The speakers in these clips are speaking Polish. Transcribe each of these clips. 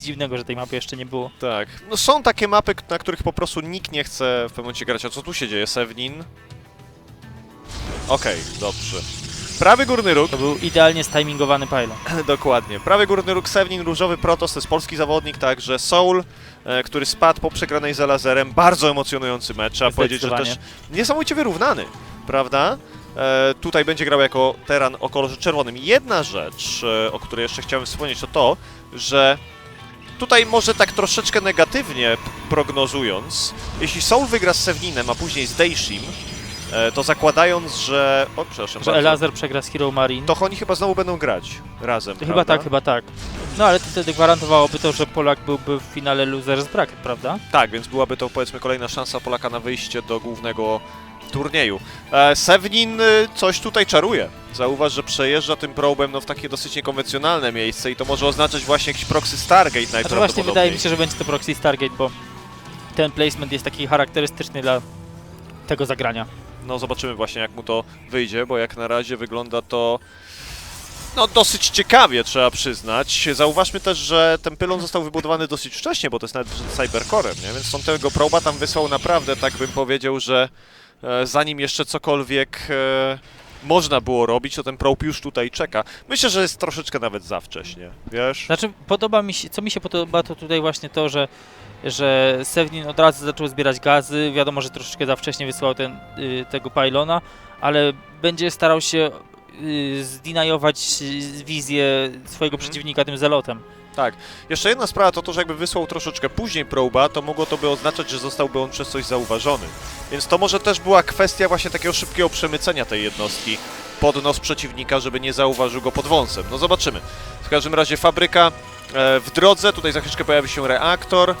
dziwnego, że tej mapy jeszcze nie było. Tak. No są takie mapy, na których po prostu nikt nie chce w pewnym momencie grać. A co tu się dzieje? Sevnin? Okej, dobrze. Prawy górny róg, To był idealnie stimingowany pylon. dokładnie. Prawy górny róg Sevnin, różowy Protoss, to jest polski zawodnik, także Soul, e, który spadł po przegranej za lazerem. Bardzo emocjonujący mecz, trzeba powiedzieć, że też Zdecydowanie. niesamowicie wyrównany, prawda? E, tutaj będzie grał jako teran o kolorze czerwonym. Jedna rzecz, e, o której jeszcze chciałem wspomnieć, to to, że tutaj może tak troszeczkę negatywnie prognozując, jeśli Soul wygra z Sevninem, a później z Deishim, e, to zakładając, że... O, przepraszam Że bardzo. Elazer przegra z Hero Marine. To oni chyba znowu będą grać razem, Chyba prawda? tak, chyba tak. No ale to wtedy gwarantowałoby to, że Polak byłby w finale Losers Bracket, prawda? Tak, więc byłaby to powiedzmy kolejna szansa Polaka na wyjście do głównego turnieju. E, Sevnin y, coś tutaj czaruje. Zauważ, że przejeżdża tym probem no, w takie dosyć niekonwencjonalne miejsce i to może oznaczać właśnie jakiś proxy Stargate Znaczy najprawdopodobniej. właśnie wydaje mi się, że będzie to Proxy Stargate, bo ten placement jest taki charakterystyczny dla tego zagrania. No zobaczymy właśnie jak mu to wyjdzie, bo jak na razie wygląda to no dosyć ciekawie, trzeba przyznać. Zauważmy też, że ten pylon został wybudowany dosyć wcześnie, bo to jest nawet przed Cybercorem, nie? Więc on tego proba tam wysłał naprawdę, tak bym powiedział, że e, zanim jeszcze cokolwiek e, można było robić, to ten probe już tutaj czeka. Myślę, że jest troszeczkę nawet za wcześnie, wiesz? Znaczy, podoba mi się, co mi się podoba, to tutaj właśnie to, że, że Sevnin od razu zaczął zbierać gazy. Wiadomo, że troszeczkę za wcześnie wysłał ten, y, tego pylona, ale będzie starał się y, zdinajować y, wizję swojego Mhm. przeciwnika tym zelotem. Jeszcze jedna sprawa to to, że jakby wysłał troszeczkę później proba, to mogło to by oznaczać, że zostałby on przez coś zauważony. Więc to może też była kwestia właśnie takiego szybkiego przemycenia tej jednostki pod nos przeciwnika, żeby nie zauważył go pod wąsem. No zobaczymy. W każdym razie fabryka e, w drodze, tutaj za chwileczkę pojawi się reaktor.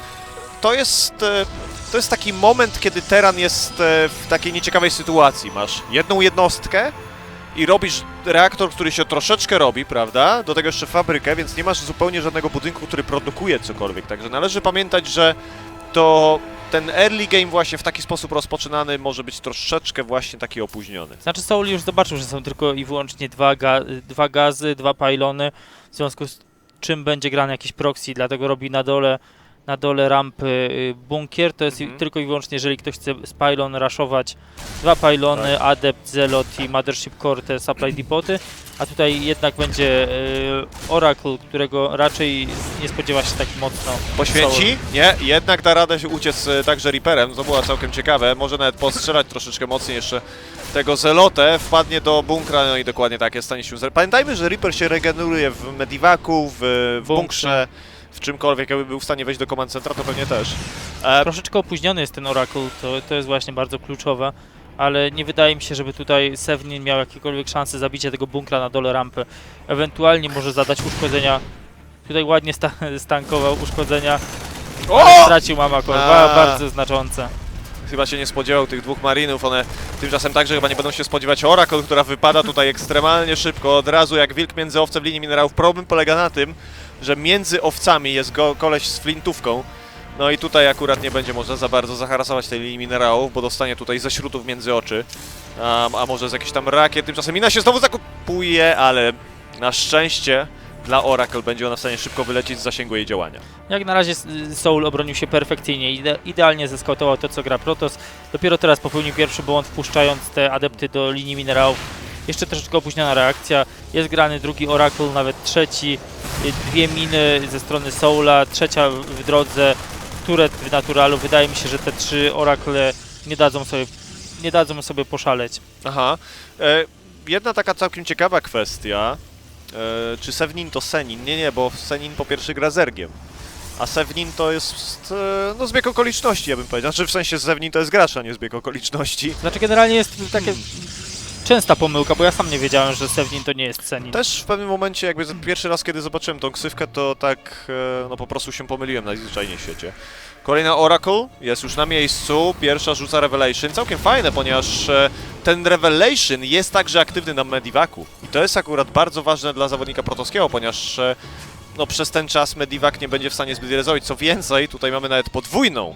To jest, e, to jest taki moment, kiedy Teran jest e, w takiej nieciekawej sytuacji. Masz jedną jednostkę, i robisz reaktor, który się troszeczkę robi, prawda? Do tego jeszcze fabrykę, więc nie masz zupełnie żadnego budynku, który produkuje cokolwiek. Także należy pamiętać, że to ten early game właśnie w taki sposób rozpoczynany może być troszeczkę właśnie taki opóźniony. Znaczy Soul już zobaczył, że są tylko i wyłącznie dwa, ga dwa gazy, dwa pylony, w związku z czym będzie grany jakiś proxy, dlatego robi na dole na dole rampy y, bunkier, to jest Mhm. tylko i wyłącznie, jeżeli ktoś chce z pylon raszować dwa pylony, Tak. Adept, Zelot i Mothership Core, te supply depoty, a tutaj jednak będzie y, Oracle, którego raczej nie spodziewa się tak mocno. Poświęci? Nie, jednak da radę się uciec e, także Reaperem, to było całkiem ciekawe. Może nawet postrzelać troszeczkę mocniej jeszcze tego Zelotę, wpadnie do bunkra, no i dokładnie tak jest stanie się... Pamiętajmy, że Reaper się regeneruje w Medivacu, w, w Bunkrze. bunkrze, w czymkolwiek, jakby był w stanie wejść do command centra, to pewnie też. E, Troszeczkę opóźniony jest ten Oracle, to, to jest właśnie bardzo kluczowe, ale nie wydaje mi się, żeby tutaj Sevnin miał jakiekolwiek szanse zabicia tego bunkra na dole rampy. Ewentualnie może zadać uszkodzenia. Tutaj ładnie sta stankował uszkodzenia, ale stracił Mama Core, ba A. bardzo znaczące. Chyba się nie spodziewał tych dwóch marinów, one tymczasem także chyba nie będą się spodziewać Oracle, która wypada tutaj ekstremalnie szybko, od razu jak wilk między owce w linii minerałów. Problem polega na tym, że między owcami jest go, koleś z flintówką, no i tutaj akurat nie będzie można za bardzo zaharasować tej linii minerałów, bo dostanie tutaj ze śrutów między oczy, a, a może z jakiejś tam rakiet, tymczasem mina się znowu zakupuje, ale na szczęście dla Oracle będzie ona w stanie szybko wylecieć z zasięgu jej działania. Jak na razie Soul obronił się perfekcyjnie, ide idealnie zeskautował to, co gra Protoss. Dopiero teraz popełnił pierwszy błąd, wpuszczając te adepty do linii minerałów. Jeszcze troszeczkę opóźniona reakcja. Jest grany drugi Oracle, nawet trzeci. Dwie miny ze strony Soula, trzecia w- drodze, turet w naturalu. Wydaje mi się, że te trzy Oracle nie dadzą sobie, nie dadzą sobie poszaleć. Aha. E, jedna taka całkiem ciekawa kwestia. E, czy Sevnin to Senin? Nie, nie, bo Senin po pierwsze gra Zergiem. A Sevnin to jest, e, no zbieg okoliczności, ja bym powiedział. Znaczy w sensie Sevnin to jest gracz, a nie zbieg okoliczności. Znaczy generalnie jest takie częsta pomyłka, bo ja sam nie wiedziałem, że Sevnin to nie jest Senin. Też w pewnym momencie, jakby pierwszy raz, kiedy zobaczyłem tą ksywkę, to tak, e, no po prostu się pomyliłem najzwyczajniej w świecie. Kolejna Oracle jest już na miejscu, pierwsza rzuca Revelation, całkiem fajne, ponieważ e, ten Revelation jest także aktywny na Medivacu. I to jest akurat bardzo ważne dla zawodnika protowskiego, ponieważ e, no, przez ten czas Medivac nie będzie w stanie zbyt wiele zrobić. Co więcej, tutaj mamy nawet podwójną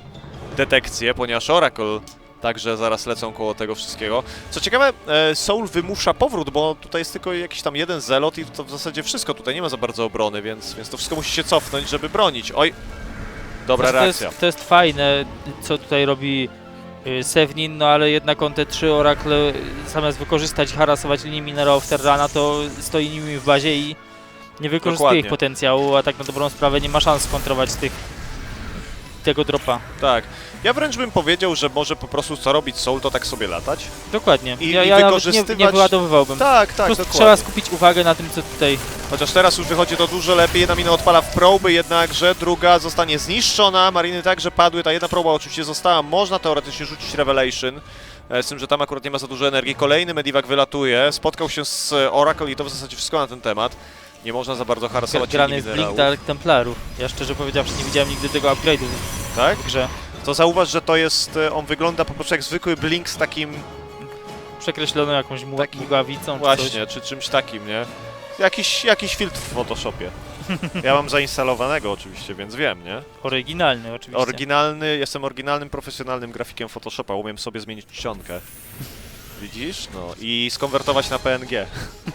detekcję, ponieważ Oracle Także zaraz lecą koło tego wszystkiego. Co ciekawe, e, Soul wymusza powrót, bo tutaj jest tylko jakiś tam jeden zelot i to w zasadzie wszystko. Tutaj nie ma za bardzo obrony, więc, więc to wszystko musi się cofnąć, żeby bronić. Oj, dobra to, reakcja. jest, to jest fajne, co tutaj robi y, Sevnin, no ale jednak on te trzy orakle y, zamiast wykorzystać i harasować linię minerałów Terrana, to stoi nimi w bazie i nie wykorzystuje Dokładnie. ich potencjału, a tak na dobrą sprawę nie ma szans skontrować tych tego dropa. Tak. Ja wręcz bym powiedział, że może po prostu co robić Soul, to tak sobie latać. Dokładnie. I- ja i ja nawet nie, nie wykorzystywać- wyładowywałbym. Tak, tak, prostu dokładnie. trzeba skupić uwagę na tym, co tutaj Chociaż teraz już wychodzi to dużo lepiej. Jedna mina odpala w proby, jednakże druga zostanie zniszczona. Mariny także padły. Ta jedna proba oczywiście została. Można teoretycznie rzucić Revelation. e, Z tym, że tam akurat nie ma za dużo energii. Kolejny Medivac wylatuje. Spotkał się z Oracle i to w zasadzie wszystko na ten temat. Nie można za bardzo harasować grany jest Blink. Dark Templarów. Ja szczerze powiedziawszy nie widziałem nigdy tego upgrade'u Tak? w grze. To zauważ, że to jest... e, On wygląda po prostu jak zwykły Blink z takim... Przekreślono jakąś mu- Taki- mugawicą czy. Właśnie, czy czymś takim, nie? Jakiś, jakiś filtr w Photoshopie. Ja mam zainstalowanego oczywiście, więc wiem, nie? Oryginalny oczywiście. Oryginalny, jestem oryginalnym, profesjonalnym grafikiem Photoshopa, umiem sobie zmienić czcionkę. Widzisz? No i skonwertować na PNG.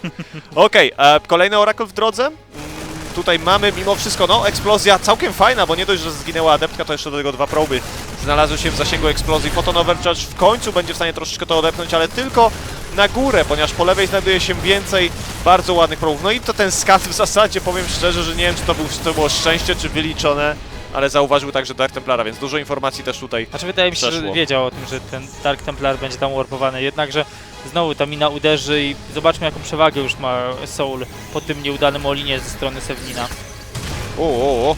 Okej, e, kolejny Oracle w drodze. Mm, Tutaj mamy mimo wszystko, no, eksplozja całkiem fajna, bo nie dość, że zginęła adeptka, to jeszcze do tego dwa proby znalazły się w zasięgu eksplozji. Photon Overcharge w końcu będzie w stanie troszeczkę to odepchnąć, ale tylko na górę, ponieważ po lewej znajduje się więcej bardzo ładnych probów. No i to ten skat w zasadzie, powiem szczerze, że nie wiem, czy to, był, czy to było szczęście, czy wyliczone, ale zauważył także Dark Templara, więc dużo informacji też tutaj Znaczy wydaje mi się, Przeszło. że wiedział o tym, że ten Dark Templar będzie tam warpowany, jednakże znowu ta mina uderzy i zobaczmy jaką przewagę już ma Soul po tym nieudanym olinie ze strony Sevnina. O, o, o.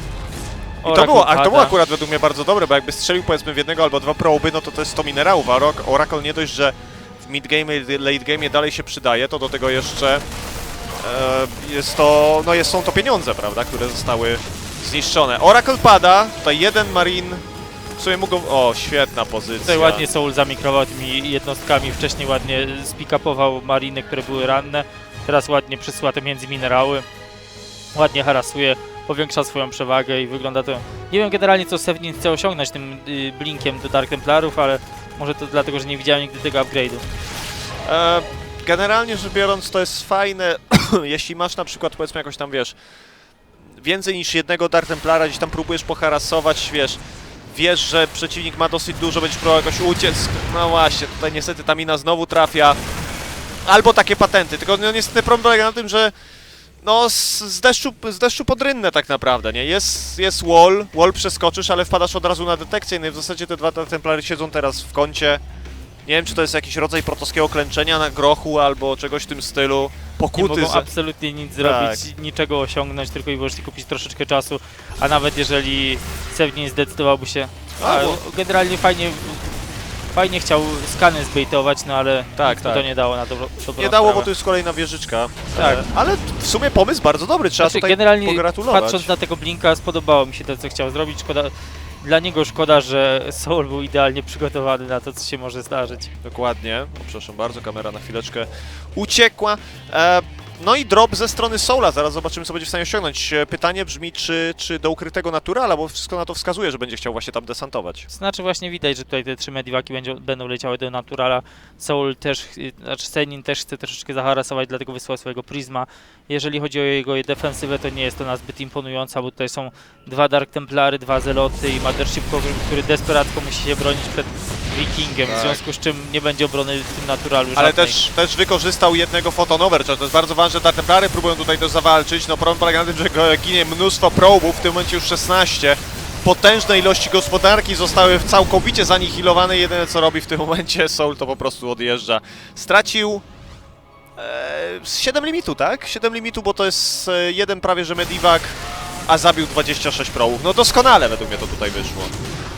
I to Oracle było, a to było pada. akurat według mnie bardzo dobre, bo jakby strzelił powiedzmy w jednego albo dwa proby, no to to jest 100 minerałów, a Oracle nie dość, że w mid-game i late game dalej się przydaje, to do tego jeszcze e, jest to, no jest, są to pieniądze, prawda, które zostały zniszczone. Oracle pada, tutaj jeden Marine, w sumie mógł, o, świetna pozycja. Tutaj ładnie Soul zamikrował tymi jednostkami, wcześniej ładnie spikapował mariny, które były ranne, teraz ładnie przesyła te między minerały, ładnie harasuje, powiększa swoją przewagę i wygląda to... Nie wiem generalnie co Sevnin chce osiągnąć tym y, blinkiem do Dark Templarów, ale może to dlatego, że nie widziałem nigdy tego upgrade'u. E, generalnie rzecz biorąc, to jest fajne, jeśli masz na przykład, powiedzmy, jakoś tam, wiesz, więcej niż jednego Dark Templara, gdzieś tam próbujesz poharasować, wiesz, wiesz, że przeciwnik ma dosyć dużo, będziesz próbował jakoś uciec, no właśnie, tutaj niestety ta mina znowu trafia, albo takie patenty, tylko no, niestety problem polega na tym, że no z, deszczu, z deszczu pod rynnę tak naprawdę, nie? Jest, jest wall, wall przeskoczysz, ale wpadasz od razu na detekcję, no i w zasadzie te dwa Dark Templary siedzą teraz w kącie, nie wiem, czy to jest jakiś rodzaj protoskiego klęczenia na grochu albo czegoś w tym stylu. Nie Pokuty mogą z... absolutnie nic zrobić, Tak. niczego osiągnąć, tylko i wyłącznie kupić troszeczkę czasu, a nawet jeżeli Sevnin zdecydowałby się... A, Albo- generalnie fajnie... Fajnie chciał skany zbejtować, no ale Tak, nic mu tak. to nie dało na dobro, dobrą Nie dało, sprawę. bo to jest kolejna wieżyczka. Tak. E, ale w sumie pomysł bardzo dobry, trzeba Znaczy, tutaj generalnie pogratulować. patrząc na tego Blinka spodobało mi się to, co chciał zrobić. Szkoda, dla niego szkoda, że Soul był idealnie przygotowany na to, co się może zdarzyć. Dokładnie. Przepraszam bardzo, kamera na chwileczkę uciekła. E, no i drop ze strony Soula, zaraz zobaczymy, co będzie w stanie osiągnąć. E, Pytanie brzmi, czy, czy do ukrytego naturala, bo wszystko na to wskazuje, że będzie chciał właśnie tam desantować. Znaczy właśnie widać, że tutaj te trzy mediwaki będą, będą leciały do Naturala. Soul też, y, znaczy Senin też chce troszeczkę zaharasować, dlatego wysłał swojego Prisma. Jeżeli chodzi o jego defensywę, to nie jest to nazbyt imponująca, bo tutaj są dwa Dark Templary, dwa Zeloty i Mothership, który- który desperacko musi się bronić przed Wikingiem, Tak. w związku z czym nie będzie obrony w tym Naturalu Ale żadnej. też, też wykorzystał jednego Photonover, to jest bardzo ważne, że Templary próbują tutaj też zawalczyć. No problem polega na tym, że ginie mnóstwo probów, w tym momencie już 16. Potężne ilości gospodarki zostały całkowicie zanihilowane. Jedyne co robi w tym momencie Soul to po prostu odjeżdża. Stracił e, 7 limitu, tak? 7 limitu, bo to jest e, jeden prawie że Medivac, a zabił 26 probów. No doskonale według mnie to tutaj wyszło.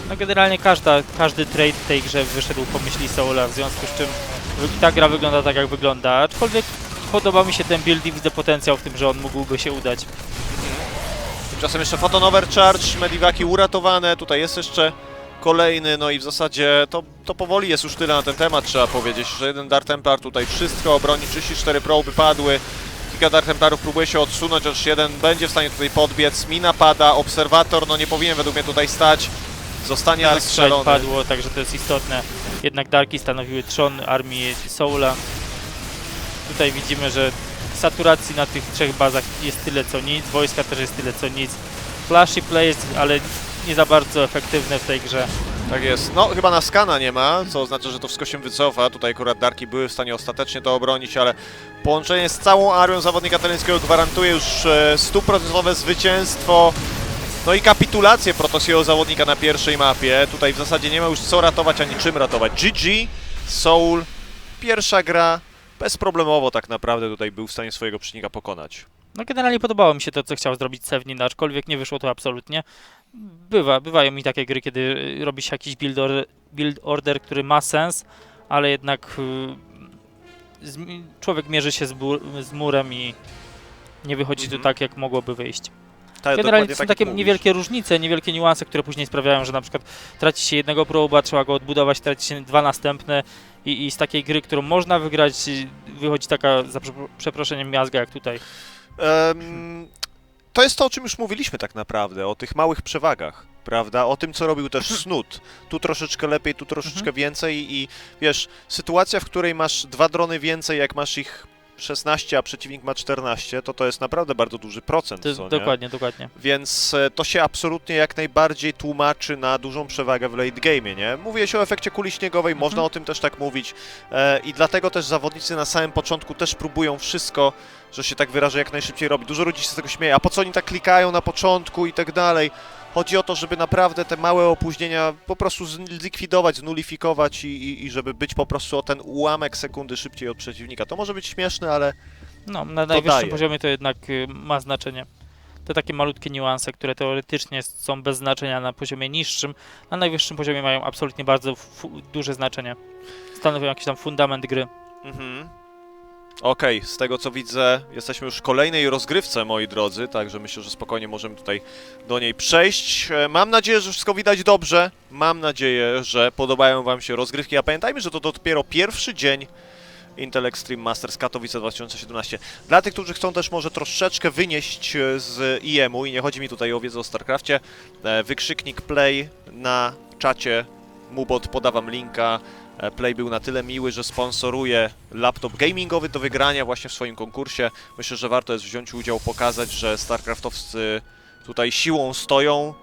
No generalnie każda, każdy trade w tej grze wyszedł po myśli Soula, w związku z czym ta gra wygląda tak jak wygląda, aczkolwiek podoba mi się ten build i widzę potencjał w tym, że on mógłby się udać. Tymczasem jeszcze Photon Overcharge, Medivaki uratowane, tutaj jest jeszcze kolejny, no i w zasadzie to, to powoli jest już tyle na ten temat, trzeba powiedzieć, że jeden Dark Templar tutaj wszystko obroni, 34 proby padły, kilka Dark Templarów próbuje się odsunąć, aż jeden będzie w stanie tutaj podbiec, mina pada, Obserwator, no nie powinien według mnie tutaj stać, zostanie Strzelać wystrzelony. padło, także to jest istotne. jednak Darki stanowiły trzon armii Soula. Tutaj widzimy, że saturacji na tych trzech bazach jest tyle co nic, wojska też jest tyle co nic. Flashy play jest, ale nie za bardzo efektywne w tej grze. Tak jest. No, chyba na skana nie ma, co oznacza, że to wszystko się wycofa. Tutaj akurat Darki były w stanie ostatecznie to obronić, ale połączenie z całą armią zawodnika taleńskiego gwarantuje już e, stuprocentowe zwycięstwo. No i kapitulację protosiego zawodnika na pierwszej mapie. Tutaj w zasadzie nie ma już co ratować, ani czym ratować. GG, Soul, pierwsza gra, bezproblemowo tak naprawdę tutaj był w stanie swojego przeciwnika pokonać. No generalnie podobało mi się to, co chciał zrobić Sevnin, aczkolwiek nie wyszło to absolutnie. Bywa, bywają mi takie gry, kiedy y, robi się jakiś build order, build order który ma sens, ale jednak y, z, człowiek mierzy się z, z murem i nie wychodzi Mhm. to tak, jak mogłoby wyjść. Tak, Generalnie to są tak takie jak niewielkie różnice, niewielkie niuanse, które później sprawiają, że na przykład traci się jednego proba, trzeba go odbudować, traci się dwa następne i, i z takiej gry, którą można wygrać, wychodzi taka, za przepro- przeproszeniem, miazga jak tutaj. Em, to jest to, o czym już mówiliśmy tak naprawdę, o tych małych przewagach, prawda? O tym, co robił też Snut. Tu troszeczkę lepiej, tu troszeczkę Mhm. więcej i wiesz, sytuacja, w której masz dwa drony więcej, jak masz ich 16, a przeciwnik ma 14, to to jest naprawdę bardzo duży procent, To jest, co nie? dokładnie, dokładnie. Więc e, to się absolutnie jak najbardziej tłumaczy na dużą przewagę w late game, nie? Mówię się o efekcie kuli śniegowej, Mhm. można o tym też tak mówić e, i dlatego też zawodnicy na samym początku też próbują wszystko, że się tak wyrażę, jak najszybciej robić. Dużo ludzi się z tego śmieje, a po co oni tak klikają na początku i tak dalej. Chodzi o to, żeby naprawdę te małe opóźnienia po prostu zlikwidować, znulifikować i, i, i żeby być po prostu o ten ułamek sekundy szybciej od przeciwnika. To może być śmieszne, ale No, na najwyższym daje. poziomie to jednak y, ma znaczenie. To takie malutkie niuanse, które teoretycznie są bez znaczenia na poziomie niższym, na najwyższym poziomie mają absolutnie bardzo duże znaczenie. Stanowią jakiś tam fundament gry. Mhm. Okej, z tego co widzę, jesteśmy już w kolejnej rozgrywce, moi drodzy, także myślę, że spokojnie możemy tutaj do niej przejść. E, Mam nadzieję, że wszystko widać dobrze. Mam nadzieję, że podobają Wam się rozgrywki. A pamiętajmy, że to dopiero pierwszy dzień Intel Extreme Masters Katowice 2017. Dla tych, którzy chcą też może troszeczkę wynieść e, z IEM-u i nie chodzi mi tutaj o wiedzę o StarCrafcie, e, wykrzyknik play na czacie Mubot, podawam linka. E, Play był na tyle miły, że sponsoruje laptop gamingowy do wygrania właśnie w swoim konkursie. Myślę, że warto jest wziąć udział, pokazać, że StarCraftowcy tutaj siłą stoją.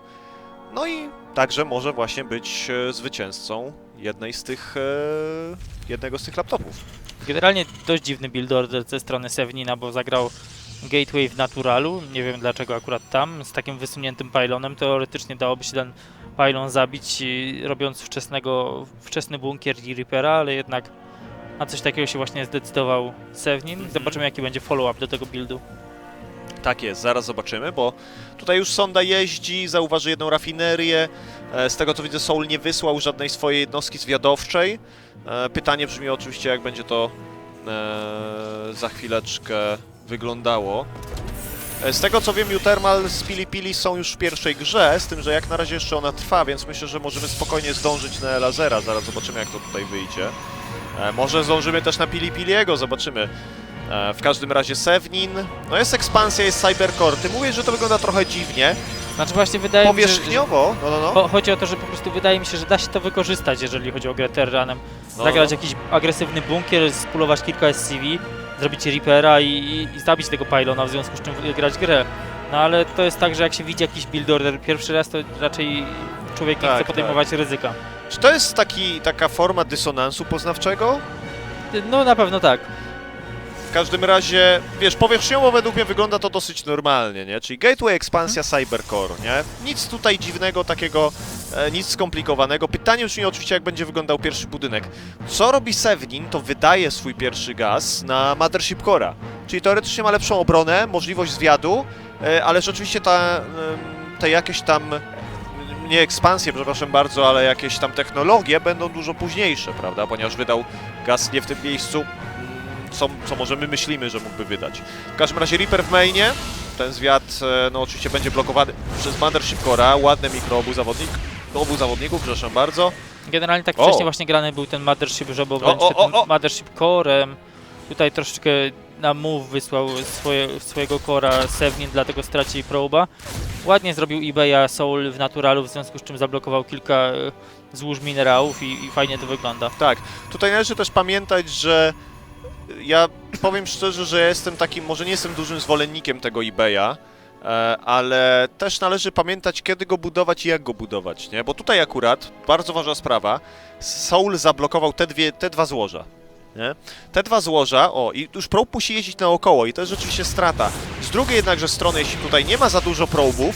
No i także może właśnie być e, zwycięzcą jednej z tych, e, jednego z tych laptopów. Generalnie dość dziwny build order ze strony Sevnina, bo zagrał Gateway w Naturalu, nie wiem dlaczego akurat tam, z takim wysuniętym pylonem. Teoretycznie dałoby się ten pylon zabić, y, robiąc wczesnego, wczesny bunkier i Reapera, ale jednak na coś takiego się właśnie zdecydował Sevnin. Mhm. Zobaczymy jaki będzie follow-up do tego buildu. Tak jest, zaraz zobaczymy, bo tutaj już sonda jeździ, zauważy jedną rafinerię. E, Z tego co widzę, Soul nie wysłał żadnej swojej jednostki zwiadowczej. E, Pytanie brzmi oczywiście, jak będzie to e, za chwileczkę wyglądało. E, Z tego co wiem, Utermal z Pili Pili są już w pierwszej grze, z tym, że jak na razie jeszcze ona trwa, więc myślę, że możemy spokojnie zdążyć na Lazera. Zaraz zobaczymy, jak to tutaj wyjdzie. E, Może zdążymy też na Pili Piliego, zobaczymy. E, W każdym razie Sevnin, no jest ekspansja, jest Cybercore. Ty mówisz, że to wygląda trochę dziwnie. Znaczy właśnie wydaje mi się, że, Powierzchniowo, no no no. Cho- Chodzi o to, że po prostu wydaje mi się, że da się to wykorzystać, jeżeli chodzi o grę Terranem. no, Zagrać no. jakiś agresywny bunkier, spulować kilka SCV, zrobić Reapera i, i, i zabić tego pylona, w związku z czym grać grę. No ale to jest tak, że jak się widzi jakiś build order pierwszy raz, to raczej człowiek nie Tak, chce podejmować ryzyka. Czy to jest taki, taka forma dysonansu poznawczego? No na pewno tak. W każdym razie, wiesz, powierzchniowo według mnie wygląda to dosyć normalnie, nie? Czyli Gateway, ekspansja, Cybercore, nie? Nic tutaj dziwnego, takiego, e, nic skomplikowanego. Pytanie brzmi oczywiście, jak będzie wyglądał pierwszy budynek. Co robi Sevnin, to wydaje swój pierwszy gaz na Mothership Core'a. Czyli teoretycznie ma lepszą obronę, możliwość zwiadu, e, ale rzeczywiście ta, te jakieś tam, nie ekspansje, przepraszam bardzo, ale jakieś tam technologie będą dużo późniejsze, prawda? Ponieważ wydał gaz nie w tym miejscu, mm, co, co może my myślimy, że mógłby wydać. W każdym razie Reaper w mainie, ten zwiat e, no oczywiście będzie blokowany przez Mothership Core'a, ładne mikro obu zawodnik, obu zawodników, przepraszam bardzo. Generalnie tak O! wcześniej właśnie grany był ten Mothership, żeby obronić o, o! Mothership Corem. Tutaj troszeczkę na move wysłał swoje, swojego cora Sevnin, dlatego straci proba. Ładnie zrobił eBaya Soul w naturalu, w związku z czym zablokował kilka e, złóż minerałów i, i fajnie to wygląda. Tak, tutaj należy też pamiętać, że ja powiem szczerze, że ja jestem takim, może nie jestem dużym zwolennikiem tego eBaya, e, ale też należy pamiętać, kiedy go budować i jak go budować, nie? Bo tutaj akurat, bardzo ważna sprawa, Soul zablokował te, dwie, te dwa złoża. Nie? Te dwa złoża, o, i już probe musi jeździć naokoło i to jest rzeczywiście strata. Z drugiej jednakże strony, jeśli tutaj nie ma za dużo probów,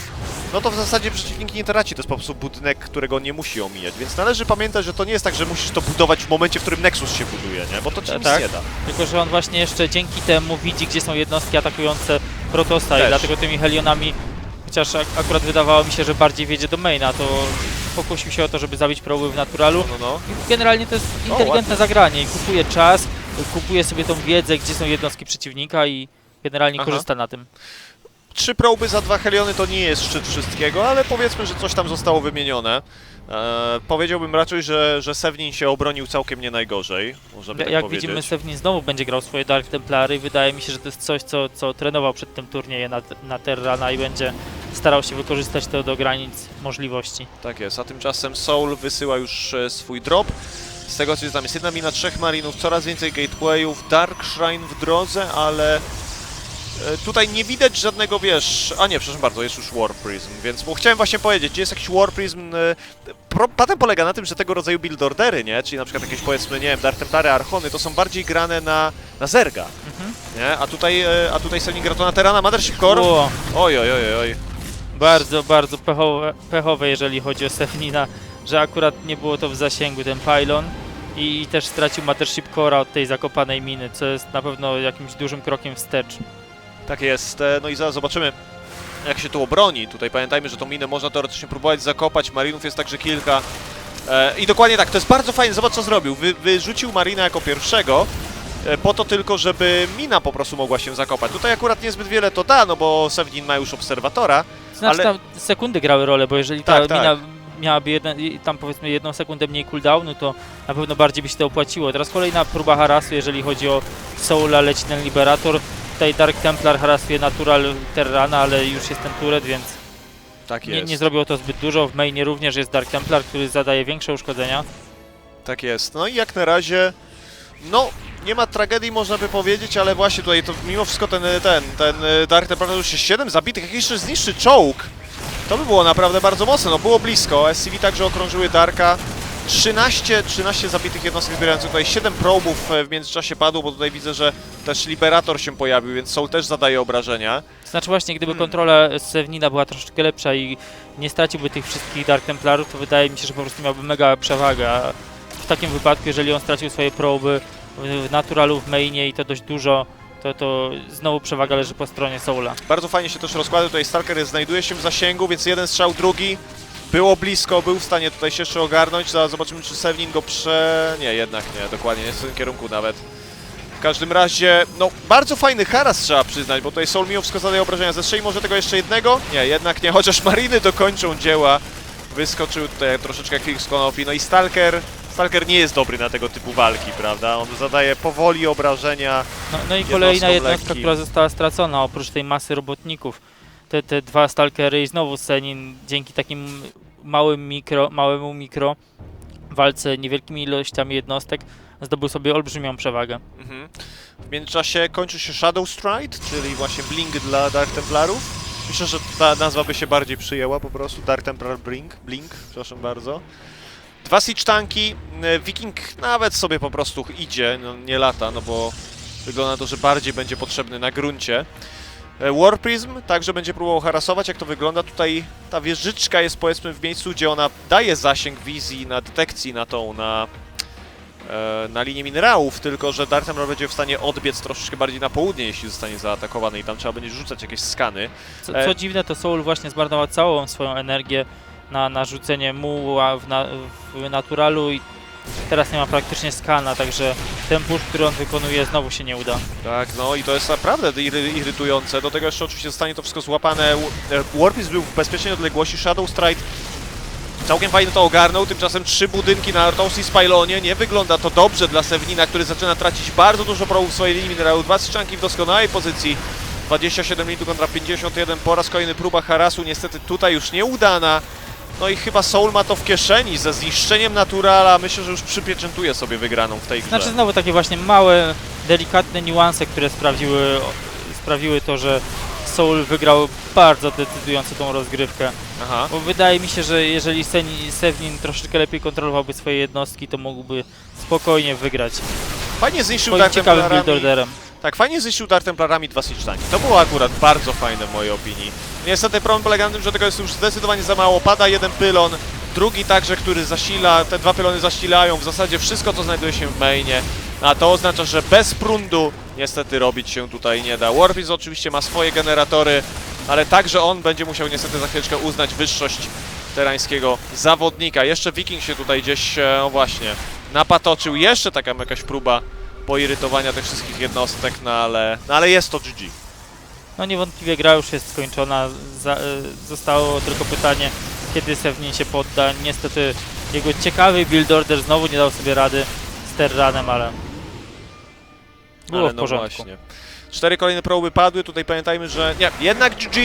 no to w zasadzie przeciwnik nie traci, to jest po prostu budynek, którego nie musi omijać, więc należy pamiętać, że to nie jest tak, że musisz to budować w momencie, w którym Nexus się buduje, nie? Bo to ci Tak, nic tak. nie da. Tylko, że on właśnie jeszcze dzięki temu widzi, gdzie są jednostki atakujące Protosa Też. i dlatego tymi Helionami, chociaż ak akurat wydawało mi się, że bardziej wiedzie do maina, to pokusił się o to, żeby zabić proby w naturalu. No, no, no. I generalnie to jest inteligentne zagranie i kupuje czas, kupuje sobie tą wiedzę, gdzie są jednostki przeciwnika i generalnie Aha. korzysta na tym. Trzy proby za dwa Heliony to nie jest szczyt wszystkiego, ale powiedzmy, że coś tam zostało wymienione. E, powiedziałbym raczej, że, że Sewnin się obronił całkiem nie najgorzej, tak Jak powiedzieć. widzimy, Sewnin znowu będzie grał swoje Dark Templary i wydaje mi się, że to jest coś, co, co trenował przed tym turniejem na, na Terrana i będzie starał się wykorzystać to do granic możliwości. Tak jest, a tymczasem Soul wysyła już e, swój drop. Z tego co jest tam jest jedna mina trzech marinów, coraz więcej gatewayów, Dark Shrine w drodze, ale tutaj nie widać żadnego, wiesz... A nie, przepraszam bardzo, jest już War Prism, więc bo chciałem właśnie powiedzieć, gdzie jest jakiś War Prism... e, Pro, patent polega na tym, że tego rodzaju build ordery, nie? Czyli na przykład jakieś powiedzmy, nie wiem, Dark Templary, Archony, to są bardziej grane na, na Zerga, Mhm. nie? A tutaj, e, a tutaj Sony gra to na Terana, Mothership Core. Oj, oj, oj, oj. bardzo, bardzo pechowe, pechowe, jeżeli chodzi o Sefnina, że akurat nie było to w zasięgu, ten pylon. I, I też stracił Mothership Core'a od tej zakopanej miny, co jest na pewno jakimś dużym krokiem wstecz. Tak jest, e, no i zaraz zobaczymy jak się tu obroni. Tutaj pamiętajmy, że tą minę można teoretycznie próbować zakopać, marinów jest także kilka. E, I dokładnie tak, to jest bardzo fajne, zobacz co zrobił. Wy, wyrzucił marina jako pierwszego, e, po to tylko, żeby mina po prostu mogła się zakopać. Tutaj akurat niezbyt wiele to da, no bo Sevnin ma już obserwatora. Znaczy Ale- tam sekundy grały rolę, bo jeżeli ta Tak, tak. mina miałaby jeden, i tam powiedzmy jedną sekundę mniej cooldownu, to na pewno bardziej by się to opłaciło. Teraz kolejna próba harasu, jeżeli chodzi o Soula, leci ten Liberator. Tutaj Dark Templar harasuje Natural Terrana, ale już jest ten turret, więc Tak nie, nie zrobiło to zbyt dużo. W mainie również jest Dark Templar, który zadaje większe uszkodzenia. Tak jest. No i jak na razie, no nie ma tragedii można by powiedzieć, ale właśnie tutaj to mimo wszystko ten, ten, ten e, Dark Templar już się 7 zabitych, jak jeszcze zniszczy czołg, to by było naprawdę bardzo mocne, no było blisko. SCV także okrążyły Darka. 13, 13 zabitych jednostek zbierających tutaj 7 probów e, w międzyczasie padło, bo tutaj widzę, że też Liberator się pojawił, więc Soul też zadaje obrażenia. Znaczy właśnie, gdyby Hmm. kontrola Sevnina była troszeczkę lepsza i nie straciłby tych wszystkich Dark Templarów, to wydaje mi się, że po prostu miałby mega przewagę. A w takim wypadku, jeżeli on stracił swoje proby w Naturalu, w mainie i to dość dużo, to, to znowu przewaga leży po stronie Soula. Bardzo fajnie się też rozkłada, tutaj Stalker jest, znajduje się w zasięgu, więc jeden strzał, drugi. Było blisko, był w stanie tutaj się jeszcze ogarnąć, zaraz zobaczymy czy Sevnin go prze... Nie, jednak nie, dokładnie, nie w tym kierunku nawet. W każdym razie, no bardzo fajny haras trzeba przyznać, bo tutaj Soul zadaje obrażenia. Zestrzeli może tego jeszcze jednego? Nie, jednak nie, chociaż Mariny dokończą dzieła. Wyskoczył tutaj troszeczkę Quick Konopi, no i Stalker... Stalker nie jest dobry na tego typu walki, prawda? On zadaje powoli obrażenia. No, no i kolejna jednostka, lekkim. która została stracona, oprócz tej masy robotników. Te, te dwa Stalkery i znowu Senin dzięki takim małym mikro, małemu mikro walce niewielkimi ilościami jednostek zdobył sobie olbrzymią przewagę. Mhm. W międzyczasie kończy się Shadow Stride, czyli właśnie Blink dla Dark Templarów. Myślę, że ta nazwa by się bardziej przyjęła po prostu. Dark Templar Blink, Blink, przepraszam bardzo. Dwa Siege tanki. e, Viking nawet sobie po prostu idzie, no nie lata, no bo wygląda na to, że bardziej będzie potrzebny na gruncie. E, War Prism także będzie próbował harasować, jak to wygląda. Tutaj ta wieżyczka jest powiedzmy w miejscu, gdzie ona daje zasięg wizji na detekcji na tą, na e, na linię minerałów, tylko że Dark Templar będzie w stanie odbiec troszeczkę bardziej na południe, jeśli zostanie zaatakowany i tam trzeba będzie rzucać jakieś skany. Co, E. co dziwne, to Soul właśnie zmarnował całą swoją energię na, na rzucenie muła w, na, w naturalu i teraz nie ma praktycznie skana, także ten push, który on wykonuje znowu się nie uda. Tak, no i to jest naprawdę iry, irytujące. Do tego jeszcze oczywiście zostanie to wszystko złapane. Warpis był w bezpiecznej odległości, Shadow Stride całkiem fajnie to ogarnął, tymczasem trzy budynki na Artosis Spylonie. Nie wygląda to dobrze dla Sevnina, który zaczyna tracić bardzo dużo probów w swojej linii minerału. Dwa strzanki w doskonałej pozycji. 27 litu kontra 51, po raz kolejny próba harasu, niestety tutaj już nieudana. No i chyba Soul ma to w kieszeni, ze zniszczeniem Naturala myślę, że już przypieczętuje sobie wygraną w tej grze. Znaczy znowu takie właśnie małe, delikatne niuanse, które sprawiły, sprawiły to, że Soul wygrał bardzo decydująco tą rozgrywkę. Aha. Bo wydaje mi się, że jeżeli Sevnin troszeczkę lepiej kontrolowałby swoje jednostki, to mógłby spokojnie wygrać. Fajnie zniszczył Dark ciekawym build Templarami. orderem. Tak, fajnie zniszczył Dark Templarami dwa Siege To było akurat bardzo fajne w mojej opinii. Niestety problem polega na tym, że tego jest już zdecydowanie za mało. Pada jeden pylon, drugi także, który zasila, te dwa pylony zasilają w zasadzie wszystko, co znajduje się w mainie. A to oznacza, że bez prundu niestety robić się tutaj nie da. Warpies oczywiście ma swoje generatory, ale także on będzie musiał niestety za chwileczkę uznać wyższość terańskiego zawodnika. Jeszcze Viking się tutaj gdzieś, e, no właśnie, napatoczył. Jeszcze taka jakaś próba poirytowania tych wszystkich jednostek, no ale, no ale jest to GG. No niewątpliwie gra już jest skończona. Za, y, zostało tylko pytanie, kiedy Sevnin się podda. Niestety jego ciekawy build order znowu nie dał sobie rady z Terranem, ale było ale w no porządku. właśnie. Cztery kolejne próby padły, tutaj pamiętajmy, że nie, jednak GG,